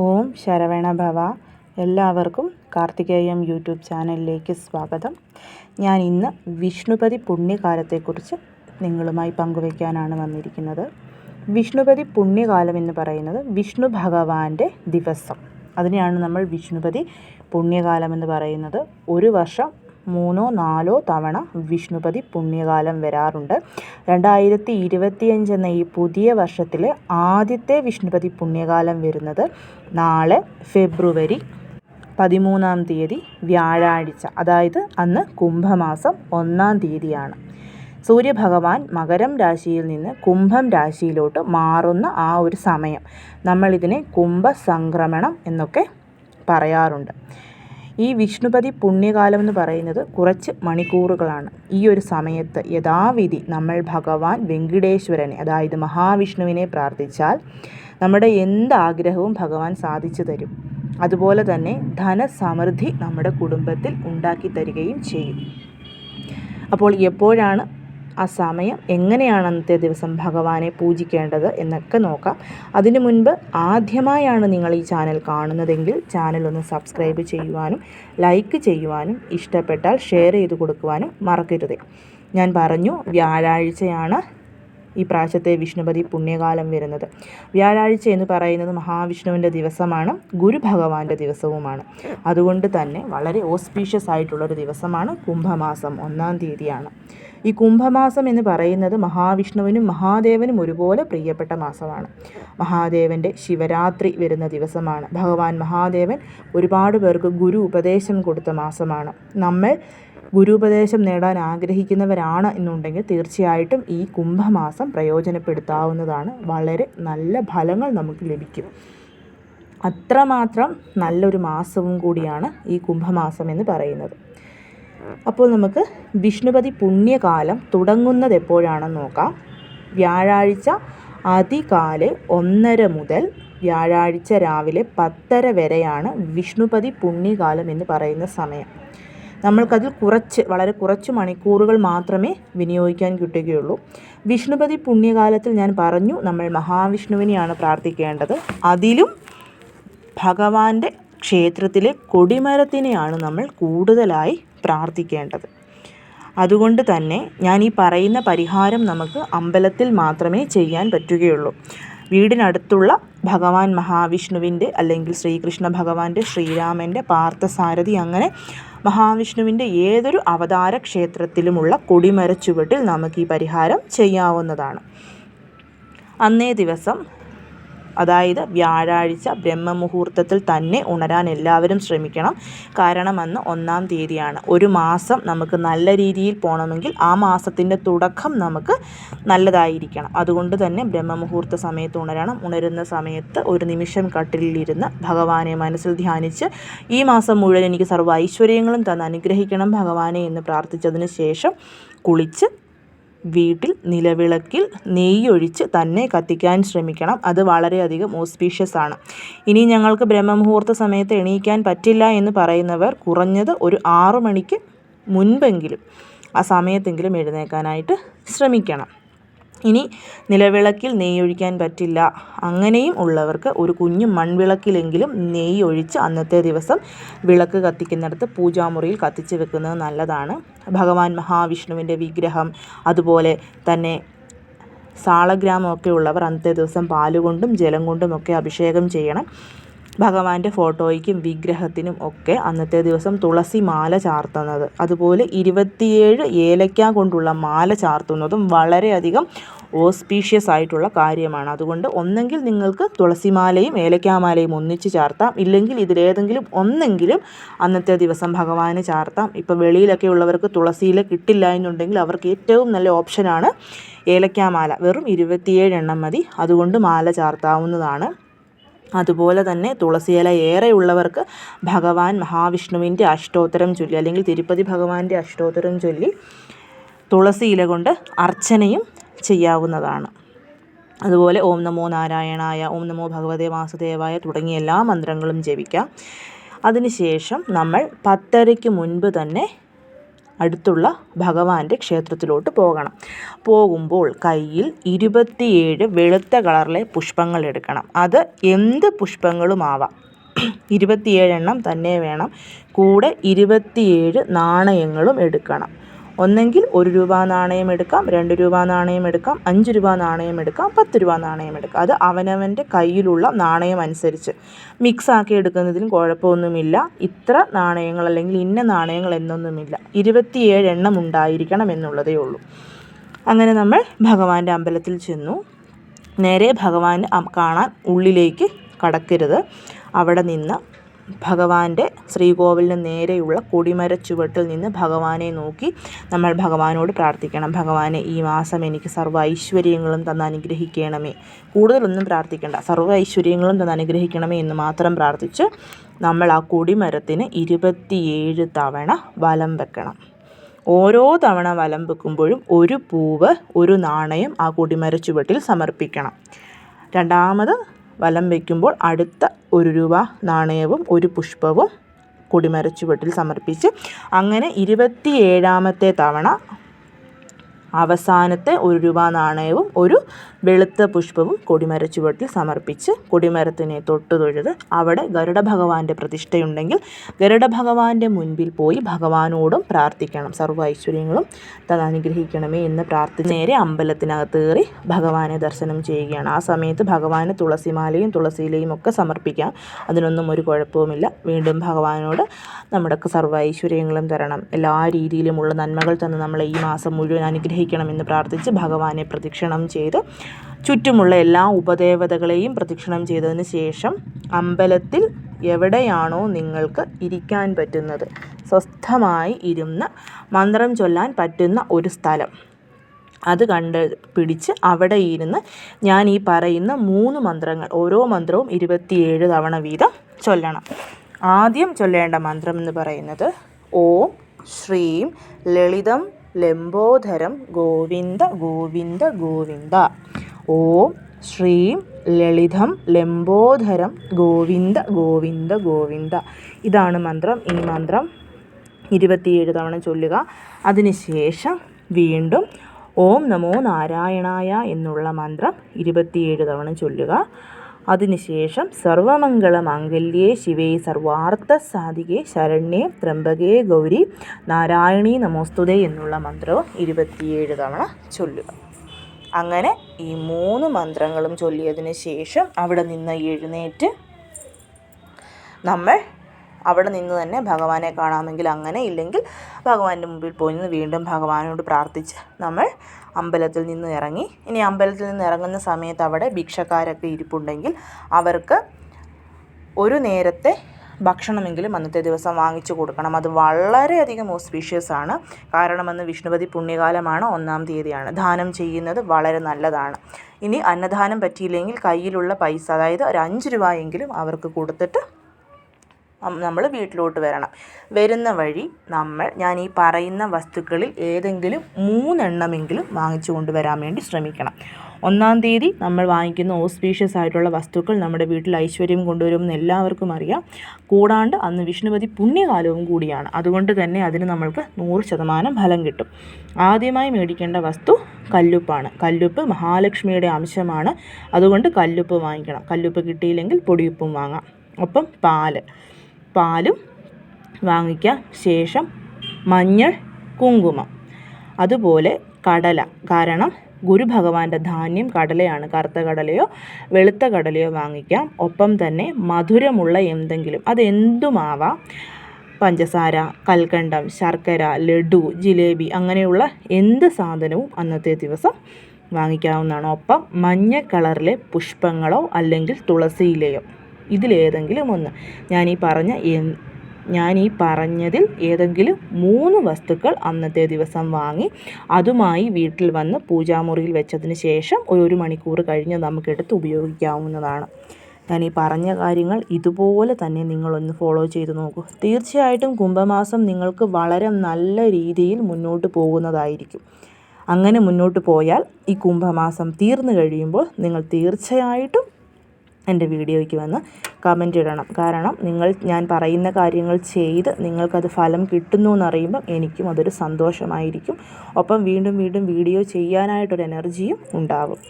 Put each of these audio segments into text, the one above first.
ഓം ശരവണ ഭവ. എല്ലാവർക്കും കാർത്തികേയം യൂട്യൂബ് ചാനലിലേക്ക് സ്വാഗതം. ഞാൻ ഇന്ന് വിഷ്ണുപതി പുണ്യകാലത്തെക്കുറിച്ച് നിങ്ങളുമായി പങ്കുവയ്ക്കാനാണ് വന്നിരിക്കുന്നത്. വിഷ്ണുപതി പുണ്യകാലം എന്ന് പറയുന്നത് വിഷ്ണു ഭഗവാന്റെ ദിവസം. അതിനെയാണ് നമ്മൾ വിഷ്ണുപതി പുണ്യകാലം എന്ന് പറയുന്നത്. ഒരു വർഷം മൂന്നോ നാലോ തവണ വിഷ്ണുപതി പുണ്യകാലം വരാറുണ്ട്. രണ്ടായിരത്തി ഇരുപത്തിയഞ്ച് എന്ന ഈ പുതിയ വർഷത്തിൽ ആദ്യത്തെ വിഷ്ണുപതി പുണ്യകാലം വരുന്നത് നാളെ ഫെബ്രുവരി പതിമൂന്നാം തീയതി വ്യാഴാഴ്ച അതായത് അന്ന് കുംഭമാസം ഒന്നാം തീയതിയാണ്. സൂര്യഭഗവാൻ മകരം രാശിയിൽ നിന്ന് കുംഭം രാശിയിലോട്ട് മാറുന്ന ആ ഒരു സമയം. നമ്മളിതിനെ കുംഭസംക്രമണം എന്നൊക്കെ പറയാറുണ്ട്. ഈ വിഷ്ണുപതി പുണ്യകാലം എന്ന് പറയുന്നത് കുറച്ച് മണിക്കൂറുകളാണ്. ഈ ഒരു സമയത്ത് യഥാവിധി നമ്മൾ ഭഗവാൻ വെങ്കിടേശ്വരനെ അതായത് മഹാവിഷ്ണുവിനെ പ്രാർത്ഥിച്ചാൽ നമ്മുടെ എന്ത് ആഗ്രഹവും ഭഗവാൻ സാധിച്ചു തരും. അതുപോലെ തന്നെ ധനസമൃദ്ധി നമ്മുടെ കുടുംബത്തിൽ ഉണ്ടാക്കി തരികയും ചെയ്യും. അപ്പോൾ എപ്പോഴാണ് ആ സമയം എങ്ങനെയാണ് അന്നത്തെ ദിവസം ഭഗവാനെ പൂജിക്കേണ്ടത് എന്നൊക്കെ നോക്കാം. അതിനു മുൻപ് ആദ്യമായാണ് നിങ്ങൾ ഈ ചാനൽ കാണുന്നതെങ്കിൽ ചാനൽ ഒന്ന് സബ്സ്ക്രൈബ് ചെയ്യുവാനും ലൈക്ക് ചെയ്യുവാനും ഇഷ്ടപ്പെട്ടാൽ ഷെയർ ചെയ്ത് കൊടുക്കുവാനും മറക്കരുത്. ഞാൻ പറഞ്ഞു വ്യാഴാഴ്ചയാണ് ഈ പ്രാവശ്യത്തെ വിഷ്ണുപതി പുണ്യകാലം വരുന്നത്. വ്യാഴാഴ്ച എന്ന് പറയുന്നത് മഹാവിഷ്ണുവിന്റെ ദിവസമാണ് ഗുരു ഭഗവാന്റെ ദിവസവുമാണ്. അതുകൊണ്ട് തന്നെ വളരെ ഓസ്പീഷ്യസ് ആയിട്ടുള്ളൊരു ദിവസമാണ് കുംഭമാസം ഒന്നാം തീയതിയാണ്. ഈ കുംഭമാസം എന്ന് പറയുന്നത് മഹാവിഷ്ണുവിനും മഹാദേവനും ഒരുപോലെ പ്രിയപ്പെട്ട മാസമാണ്. മഹാദേവന്റെ ശിവരാത്രി വരുന്ന ദിവസമാണ്. ഭഗവാൻ മഹാദേവൻ ഒരുപാട് പേർക്ക് ഗുരു ഉപദേശം കൊടുത്ത മാസമാണ്. നമ്മൾ ഗുരുപദേശം നേടാൻ ആഗ്രഹിക്കുന്നവരാണ് എന്നുണ്ടെങ്കിൽ തീർച്ചയായിട്ടും ഈ കുംഭമാസം പ്രയോജനപ്പെടുത്താവുന്നതാണ്. വളരെ നല്ല ഫലങ്ങൾ നമുക്ക് ലഭിക്കും. അത്രമാത്രം നല്ലൊരു മാസവും കൂടിയാണ് ഈ കുംഭമാസം എന്ന് പറയുന്നത്. അപ്പോൾ നമുക്ക് വിഷ്ണുപതി പുണ്യകാലം തുടങ്ങുന്നത് എപ്പോഴാണെന്ന് നോക്കാം. വ്യാഴാഴ്ച അതികാലെ ഒന്നര മുതൽ വ്യാഴാഴ്ച രാവിലെ പത്തര വരെയാണ് വിഷ്ണുപതി പുണ്യകാലം എന്ന് പറയുന്ന സമയം. നമ്മൾക്കതിൽ കുറച്ച് വളരെ കുറച്ച് മണിക്കൂറുകൾ മാത്രമേ വിനിയോഗിക്കാൻ കിട്ടുകയുള്ളൂ. വിഷ്ണുപതി പുണ്യകാലത്തിൽ ഞാൻ പറഞ്ഞു നമ്മൾ മഹാവിഷ്ണുവിനെയാണ് പ്രാർത്ഥിക്കേണ്ടത്. അതിലും ഭഗവാന്റെ ക്ഷേത്രത്തിലെ കൊടിമരത്തിനെയാണ് നമ്മൾ കൂടുതലായി പ്രാർത്ഥിക്കേണ്ടത്. അതുകൊണ്ട് തന്നെ ഞാൻ ഈ പറയുന്ന പരിഹാരം നമുക്ക് അമ്പലത്തിൽ മാത്രമേ ചെയ്യാൻ പറ്റുകയുള്ളൂ. വീടിനടുത്തുള്ള ഭഗവാൻ മഹാവിഷ്ണുവിന്റെ അല്ലെങ്കിൽ ശ്രീകൃഷ്ണ ഭഗവാന്റെ ശ്രീരാമന്റെ പാർത്ഥസാരഥി അങ്ങനെ മഹാവിഷ്ണുവിന്റെ ഏതൊരു അവതാര ക്ഷേത്രത്തിലുമുള്ള കൊടിമര ചുവട്ടിൽ നമുക്ക് ഈ പരിഹാരം ചെയ്യാവുന്നതാണ്. അന്നേ ദിവസം അതായത് വ്യാഴാഴ്ച ബ്രഹ്മമുഹൂർത്തത്തിൽ തന്നെ ഉണരാൻ എല്ലാവരും ശ്രമിക്കണം. കാരണം അന്ന് ഒന്നാം തീയതിയാണ്. ഒരു മാസം നമുക്ക് നല്ല രീതിയിൽ പോകണമെങ്കിൽ ആ മാസത്തിന്റെ തുടക്കം നമുക്ക് നല്ലതായിരിക്കണം. അതുകൊണ്ട് തന്നെ ബ്രഹ്മമുഹൂർത്ത സമയത്ത് ഉണരണം. ഉണരുന്ന സമയത്ത് ഒരു നിമിഷം കട്ടിലിരുന്ന് ഭഗവാനെ മനസ്സിൽ ധ്യാനിച്ച് ഈ മാസം മുഴുവൻ എനിക്ക് സർവ ഐശ്വര്യങ്ങളും തന്ന് അനുഗ്രഹിക്കണം ഭഗവാനെ എന്ന് പ്രാർത്ഥിച്ചതിന് ശേഷം കുളിച്ച് വീട്ടിൽ നിലവിളക്കിൽ നെയ്യൊഴിച്ച് തന്നെ കത്തിക്കാൻ ശ്രമിക്കണം. അത് വളരെയധികം ഓസ്പീഷ്യസ് ആണ്. ഇനി ഞങ്ങൾക്ക് ബ്രഹ്മമുഹൂർത്ത സമയത്ത് എണീക്കാൻ പറ്റില്ല എന്ന് പറയുന്നവർ കുറഞ്ഞത് ഒരു ആറു മണിക്ക് മുൻപെങ്കിലും ആ സമയത്തെങ്കിലും എഴുന്നേൽക്കാനായിട്ട് ശ്രമിക്കണം. ഇനി നിലവിളക്കിൽ നെയ്യൊഴിക്കാൻ പറ്റില്ല. അങ്ങനെയും ഉള്ളവർക്ക് ഒരു കുഞ്ഞു മൺവിളക്കിലെങ്കിലും നെയ്യ് ഒഴിച്ച് അന്നത്തെ ദിവസം വിളക്ക് കത്തിക്കുന്നിടത്ത് പൂജാമുറിയിൽ കത്തിച്ച് വെക്കുന്നത് നല്ലതാണ്. ഭഗവാൻ മഹാവിഷ്ണുവിന്റെ വിഗ്രഹം അതുപോലെ തന്നെ സാളഗ്രാമമൊക്കെ ഉള്ളവർ അന്നത്തെ ദിവസം പാലുകൊണ്ടും ജലം കൊണ്ടുമൊക്കെ അഭിഷേകം ചെയ്യണം. ഭഗവാന്റെ ഫോട്ടോയ്ക്കും വിഗ്രഹത്തിനും ഒക്കെ അന്നത്തെ ദിവസം തുളസി മാല ചാർത്തുന്നത്. അതുപോലെ ഇരുപത്തിയേഴ് ഏലക്ക കൊണ്ടുള്ള മാല ചാർത്തുന്നതും വളരെയധികം ഓസ്പീഷ്യസ് ആയിട്ടുള്ള കാര്യമാണ്. അതുകൊണ്ട് ഒന്നെങ്കിൽ നിങ്ങൾക്ക് തുളസിമാലയും ഏലക്കാമാലയും ഒന്നിച്ച് ചാർത്താം. ഇല്ലെങ്കിൽ ഇതിലേതെങ്കിലും ഒന്നെങ്കിലും അന്നത്തെ ദിവസം ഭഗവാന് ചാർത്താം. ഇപ്പോൾ വെളിയിലൊക്കെ ഉള്ളവർക്ക് തുളസിയില കിട്ടില്ല എന്നുണ്ടെങ്കിൽ അവർക്ക് ഏറ്റവും നല്ല ഓപ്ഷനാണ് ഏലക്കാമാല വെറും ഇരുപത്തിയേഴ് എണ്ണം മതി. അതുകൊണ്ട് മാല ചാർത്താവുന്നതാണ്. അതുപോലെ തന്നെ തുളസിയില ഏറെയുള്ളവർക്ക് ഭഗവാൻ മഹാവിഷ്ണുവിന്റെ അഷ്ടോത്തരം ചൊല്ലി അല്ലെങ്കിൽ തിരുപ്പതി ഭഗവാന്റെ അഷ്ടോത്തരം ചൊല്ലി തുളസി ഇല കൊണ്ട് അർച്ചനയും ചെയ്യാവുന്നതാണ്. അതുപോലെ ഓം നമോ നാരായണായ ഓം നമോ ഭഗവതേ വാസുദേവായ തുടങ്ങിയ എല്ലാ മന്ത്രങ്ങളും ജപിക്കാം. അതിനുശേഷം നമ്മൾ പത്തരയ്ക്ക് മുൻപ് തന്നെ അടുത്തുള്ള ഭഗവാന്റെ ക്ഷേത്രത്തിലോട്ട് പോകണം. പോകുമ്പോൾ കയ്യിൽ ഇരുപത്തിയേഴ് വെളുത്ത കളറിലെ പുഷ്പങ്ങൾ എടുക്കണം. അത് എന്ത് പുഷ്പങ്ങളുമാവാം? ഇരുപത്തിയേഴെണ്ണം തന്നെ വേണം. കൂടെ ഇരുപത്തിയേഴ് നാണയങ്ങളും എടുക്കണം. ഒന്നെങ്കിൽ ഒരു രൂപ നാണയം എടുക്കാം രണ്ട് രൂപ നാണയം എടുക്കാം അഞ്ച് രൂപ നാണയം എടുക്കാം പത്ത് രൂപ നാണയം എടുക്കാം. അത് അവനവന്റെ കയ്യിലുള്ള നാണയം അനുസരിച്ച്. മിക്സാക്കി എടുക്കുന്നതിലും കുഴപ്പമൊന്നുമില്ല. ഇത്ര നാണയങ്ങൾ അല്ലെങ്കിൽ ഇന്ന നാണയങ്ങൾ എന്നൊന്നുമില്ല. ഇരുപത്തിയേഴ് എണ്ണം ഉണ്ടായിരിക്കണം എന്നുള്ളതേ ഉള്ളൂ. അങ്ങനെ നമ്മൾ ഭഗവാന്റെ അമ്പലത്തിൽ ചെന്നു. നേരെ ഭഗവാൻ കാണാൻ ഉള്ളിലേക്ക് കടക്കരുത്. അവിടെ നിന്ന് ഭഗവാന്റെ ശ്രീകോവിലിന് നേരെയുള്ള കൊടിമര ചുവട്ടിൽ നിന്ന് ഭഗവാനെ നോക്കി നമ്മൾ ഭഗവാനോട് പ്രാർത്ഥിക്കണം. ഭഗവാനെ ഈ മാസം എനിക്ക് സർവ ഐശ്വര്യങ്ങളും തന്ന് അനുഗ്രഹിക്കണമേ. കൂടുതലൊന്നും പ്രാർത്ഥിക്കേണ്ട. സർവ ഐശ്വര്യങ്ങളും തന്ന് അനുഗ്രഹിക്കണമേ എന്ന് മാത്രം പ്രാർത്ഥിച്ച് നമ്മൾ ആ കൊടിമരത്തിന് ഇരുപത്തിയേഴ് തവണ വലം വെക്കണം. ഓരോ തവണ വലം വെക്കുമ്പോഴും ഒരു പൂവ് ഒരു നാണയം ആ കൊടിമര ചുവട്ടിൽ സമർപ്പിക്കണം. രണ്ടാമത് വലം വയ്ക്കുമ്പോൾ അടുത്ത ഒരു രൂപ നാണയവും ഒരു പുഷ്പവും കൊടിമരച്ചുവട്ടിൽ സമർപ്പിച്ച് അങ്ങനെ ഇരുപത്തി ഏഴാമത്തെ തവണ അവസാനത്തെ ഒരു രൂപ നാണയവും ഒരു വെളുത്ത പുഷ്പവും കൊടിമര ചുവട്ടിൽ സമർപ്പിച്ച് കൊടിമരത്തിനെ തൊട്ട് തൊഴുത് അവിടെ ഗരുഡ ഭഗവാന്റെ പ്രതിഷ്ഠയുണ്ടെങ്കിൽ ഗരുഡ ഭഗവാന്റെ മുൻപിൽ പോയി ഭഗവാനോടും പ്രാർത്ഥിക്കണം. സർവ ഐശ്വര്യങ്ങളും തത് അനുഗ്രഹിക്കണമേ എന്ന് പ്രാർത്ഥി നേരെ അമ്പലത്തിനകത്ത് കയറി ഭഗവാനെ ദർശനം ചെയ്യുകയാണ്. ആ സമയത്ത് ഭഗവാന് തുളസിമാലയും തുളസിയിലയും ഒക്കെ സമർപ്പിക്കാം. അതിനൊന്നും ഒരു കുഴപ്പവുമില്ല. വീണ്ടും ഭഗവാനോട് നമ്മുടെ സർവ ഐശ്വര്യങ്ങളും തരണം. എല്ലാ രീതിയിലുമുള്ള നന്മകൾ തന്ന് നമ്മളെ ഈ മാസം മുഴുവൻ അനുഗ്രഹിക്കണമെന്ന് പ്രാർത്ഥിച്ച് ഭഗവാനെ പ്രദക്ഷിണം ചെയ്ത്. ചുറ്റുമുള്ള എല്ലാ ഉപദേവതകളെയും പ്രദക്ഷിണം ചെയ്തതിന് ശേഷം അമ്പലത്തിൽ എവിടെയാണോ നിങ്ങൾക്ക് ഇരിക്കാൻ പറ്റുന്നത്. സ്വസ്ഥമായി ഇരുന്ന് മന്ത്രം ചൊല്ലാൻ പറ്റുന്ന ഒരു സ്ഥലം. അത് കണ്ട് പിടിച്ച് അവിടെ ഇരുന്ന് ഞാൻ ഈ പറയുന്ന മൂന്ന് മന്ത്രങ്ങൾ ഓരോ മന്ത്രവും ഇരുപത്തിയേഴ് തവണ വീതം ചൊല്ലണം. ആദ്യം ചൊല്ലേണ്ട മന്ത്രം എന്ന് പറയുന്നത് ഓം ശ്രീം ലളിതം ലംബോധരം ഗോവിന്ദ ഗോവിന്ദ ഗോവിന്ദ. ഓം ശ്രീം ലളിതം ലംബോധരം ഗോവിന്ദ ഗോവിന്ദ ഗോവിന്ദ. ഇതാണ് മന്ത്രം. ഈ മന്ത്രം ഇരുപത്തിയേഴ് തവണ ചൊല്ലുക. അതിനുശേഷം വീണ്ടും ഓം നമോ നാരായണായ എന്നുള്ള മന്ത്രം ഇരുപത്തിയേഴ് തവണ ചൊല്ലുക. അതിനുശേഷം സർവമംഗളമാംഗല്യേ ശിവേ സർവാർത്ഥ സാധികേ ശരണ്യേ ത്രംബകേ ഗൗരി നാരായണി നമോസ്തുതേ എന്നുള്ള മന്ത്രവും ഇരുപത്തിയേഴ് തവണ ചൊല്ലുക. അങ്ങനെ ഈ മൂന്ന് മന്ത്രങ്ങളും ചൊല്ലിയതിന് ശേഷം അവിടെ നിന്ന് എഴുന്നേറ്റ് നമ്മൾ അവിടെ നിന്ന് തന്നെ ഭഗവാനെ കാണാമെങ്കിൽ അങ്ങനെ ഇല്ലെങ്കിൽ ഭഗവാന്റെ മുമ്പിൽ പോയി നിന്ന് വീണ്ടും ഭഗവാനോട് പ്രാർത്ഥിച്ച് നമ്മൾ അമ്പലത്തിൽ നിന്ന് ഇറങ്ങി. ഇനി അമ്പലത്തിൽ നിന്ന് ഇറങ്ങുന്ന സമയത്ത് അവിടെ ഭിക്ഷക്കാരൊക്കെ ഇരിപ്പുണ്ടെങ്കിൽ അവർക്ക് ഒരു നേരത്തെ ഭക്ഷണമെങ്കിലും അന്നത്തെ ദിവസം വാങ്ങിച്ചു കൊടുക്കണം. അത് വളരെയധികം ഓസ്പീഷ്യസ് ആണ്. കാരണം അന്ന് വിഷ്ണുപതി പുണ്യകാലമാണ് ഒന്നാം തീയതിയാണ്. ദാനം ചെയ്യുന്നത് വളരെ നല്ലതാണ്. ഇനി അന്നദാനം പറ്റിയില്ലെങ്കിൽ കയ്യിലുള്ള പൈസ അതായത് ഒരു അഞ്ച് രൂപയെങ്കിലും അവർക്ക് കൊടുത്തിട്ട് നമ്മൾ വീട്ടിലോട്ട് വരണം. വരുന്ന വഴി നമ്മൾ ഞാൻ ഈ പറയുന്ന വസ്തുക്കളിൽ ഏതെങ്കിലും മൂന്നെണ്ണമെങ്കിലും വാങ്ങിച്ചു കൊണ്ടുവരാൻ വേണ്ടി ശ്രമിക്കണം. ഒന്നാം തീയതി നമ്മൾ വാങ്ങിക്കുന്ന ഓസ്പീഷ്യസ് ആയിട്ടുള്ള വസ്തുക്കൾ നമ്മുടെ വീട്ടിൽ ഐശ്വര്യം കൊണ്ടുവരുമെന്ന് എല്ലാവർക്കും അറിയാം. കൂടാണ്ട് അന്ന് വിഷ്ണുപതി പുണ്യകാലവും കൂടിയാണ്. അതുകൊണ്ട് തന്നെ അതിന് നമ്മൾക്ക് നൂറ് ശതമാനം ഫലം കിട്ടും. ആദ്യമായി മേടിക്കേണ്ട വസ്തു കല്ലുപ്പാണ്. കല്ലുപ്പ് മഹാലക്ഷ്മിയുടെ അംശമാണ്. അതുകൊണ്ട് കല്ലുപ്പ് വാങ്ങിക്കണം. കല്ലുപ്പ് കിട്ടിയില്ലെങ്കിൽ പൊടിയുപ്പും വാങ്ങാം. ഒപ്പം പാൽ. പാലും വാങ്ങിക്കുക ശേഷം മഞ്ഞൾ കുങ്കുമം. അതുപോലെ കടല. കാരണം ഗുരുഭഗവാന്റെ ധാന്യം കടലയാണ്. കറുത്ത കടലയോ വെളുത്ത കടലയോ വാങ്ങിക്കാം. ഒപ്പം തന്നെ മധുരമുള്ള എന്തെങ്കിലും. അതെന്തുമാവാം? പഞ്ചസാര കൽക്കണ്ടം ശർക്കര ലഡു ജിലേബി അങ്ങനെയുള്ള എന്ത് സാധനവും അന്നത്തെ ദിവസം വാങ്ങിക്കാവുന്നതാണ്. ഒപ്പം മഞ്ഞ കളറിലെ പുഷ്പങ്ങളോ അല്ലെങ്കിൽ തുളസിയിലയോ. ഇതിലേതെങ്കിലും ഒന്ന്. ഞാൻ ഈ പറഞ്ഞ ഞാൻ ഈ പറഞ്ഞതിൽ ഏതെങ്കിലും മൂന്ന് വസ്തുക്കൾ അന്നത്തെ ദിവസം വാങ്ങി അതുമായി വീട്ടിൽ വന്ന് പൂജാമുറിയിൽ വെച്ചതിന് ശേഷം ഒരു മണിക്കൂർ കഴിഞ്ഞ് നമുക്കെടുത്ത് ഉപയോഗിക്കാവുന്നതാണ്. ഞാൻ ഈ പറഞ്ഞ കാര്യങ്ങൾ ഇതുപോലെ തന്നെ നിങ്ങളൊന്ന് ഫോളോ ചെയ്ത് നോക്കൂ. തീർച്ചയായിട്ടും കുംഭമാസം നിങ്ങൾക്ക് വളരെ നല്ല രീതിയിൽ മുന്നോട്ട് പോകുന്നതായിരിക്കും. അങ്ങനെ മുന്നോട്ട് പോയാൽ ഈ കുംഭമാസം തീർന്നു കഴിയുമ്പോൾ നിങ്ങൾ തീർച്ചയായിട്ടും എന്റെ വീഡിയോയ്ക്ക് വന്ന് കമന്റ് ഇടണം. കാരണം നിങ്ങൾ ഞാൻ പറയുന്ന കാര്യങ്ങൾ ചെയ്ത് നിങ്ങൾക്കത് ഫലം കിട്ടുന്നു എന്നറിയുമ്പം എനിക്കും അതൊരു സന്തോഷമായിരിക്കും. ഒപ്പം വീണ്ടും വീണ്ടും വീഡിയോ ചെയ്യാനായിട്ടൊരു എനർജിയും ഉണ്ടാവും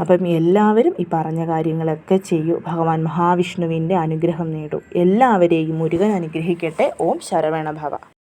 അപ്പം എല്ലാവരും ഈ പറഞ്ഞ കാര്യങ്ങളൊക്കെ ചെയ്യൂ. ഭഗവാൻ മഹാവിഷ്ണുവിന്റെ അനുഗ്രഹം നേടൂ. എല്ലാവരെയും മുരുകൻ അനുഗ്രഹിക്കട്ടെ. ഓം ശരവണ ഭവ.